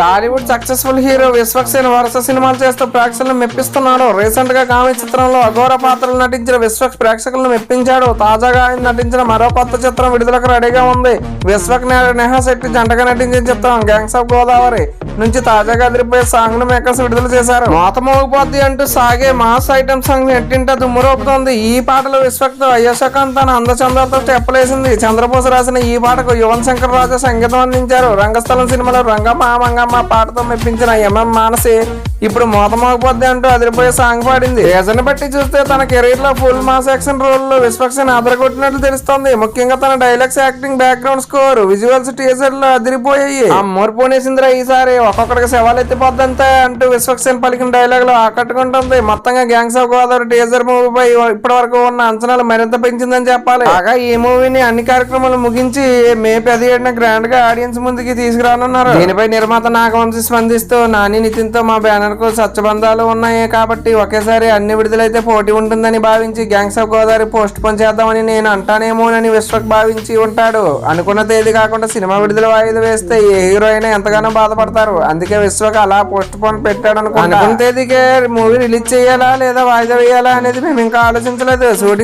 Tollywood successful hero Vishwaksen వరుస సినిమాలు చేస్తూ ప్రేక్షకులను మెప్పిస్తున్నాడు. రీసెంట్గా కామె చిత్రంలో అఘోర పాత్రలు నటించిన విశ్వక్ ప్రేక్షకులను మెప్పించాడు. తాజాగా ఆయన నటించిన మరో కొత్త చిత్రం విడుదలకు రెడీగా ఉంది. విశ్వక్ నేహా శెట్టి జంటగా నటించిన చిత్రం గ్యాంగ్స్ ఆఫ్ గోదావరి నుంచి తాజాగా అదిరిపోయే సాంగ్ను మేకర్స్ విడుదల చేశారు. మోత మోగిపోద్ది అంటూ సాగే మాస్ ఐటమ్ సాంగ్ నెట్టింట దుమ్మురోపుతోంది. ఈ పాటలో విశ్వక్తో అయ్యశకాంత్ తన అందచందాలతో స్టెప్పులేసింది. చంద్రబోస్ రాసిన ఈ పాటకు యువన్ శంకర్ రాజా సంగీతం అందించారు. రంగస్థలం సినిమాలో రంగమామంగా అమ్మ పాటతో మెప్పించిన ఎంఎం మానసి ఇప్పుడు మోత అంటూ అదిరిపోయే సాంగ్ పాడింది. రీజన్ బట్టి చూస్తే తన కెరీర్లో ఫుల్ మాస్ యాక్షన్ రోల్లో విశ్వక్సేన్ అదరగొట్టినట్లు తెలుస్తోంది. ముఖ్యంగా తన dialogues acting background score visuals టీజర్లో అదిరిపోయాయి అమ్మోరు పోనేసిందిరా ఈసారి ఒక్కొక్కడికి సవాల్ ఎత్తిపోద్దంతే అంటూ విశ్వక్సేన్ పలికిన డైలాగ్లో ఆకట్టుకుంటుంది. మొత్తంగా gangs of Godavari teaser movie పై ఇప్పటి వరకు ఉన్న అంచనాలు మరింత పెంచిందని చెప్పాలి. కాగా ఈ మూవీని అన్ని కార్యక్రమాలు ముగించి మే పదిహేడున గ్రాండ్గా ఆడియన్స్ ముందుకి తీసుకురానున్నారు. దీనిపై నిర్మాత నాగవంశి స్పందిస్తూ నాని నితిన్తో మా బ్యానర్కు సత్సబంధాలు ఉన్నాయి కాబట్టి ఒకేసారి అన్ని విడుదలైతే పోటీ ఉంటుందని భావించి gangs of Godavari postpone చేద్దామని నేను అంటానేమోనని విశ్వక్ భావించి ఉంటాడు. అనుకున్న తేదీ కాకుండా సినిమా విడుదల వాయిదా వేస్తే ఏ హీరో అయినా ఎంతగానో బాధపడతారు. అందుకే విశ్వక్ అలా పోస్ట్ పోన్ పెట్టాడు అనుకున్న తేదీకే మూవీ రిలీజ్ చేయాలా లేదా వాయిదా వేయాలా అనేది మేము ఇంకా ఆలోచించలేదు. షూటింగ్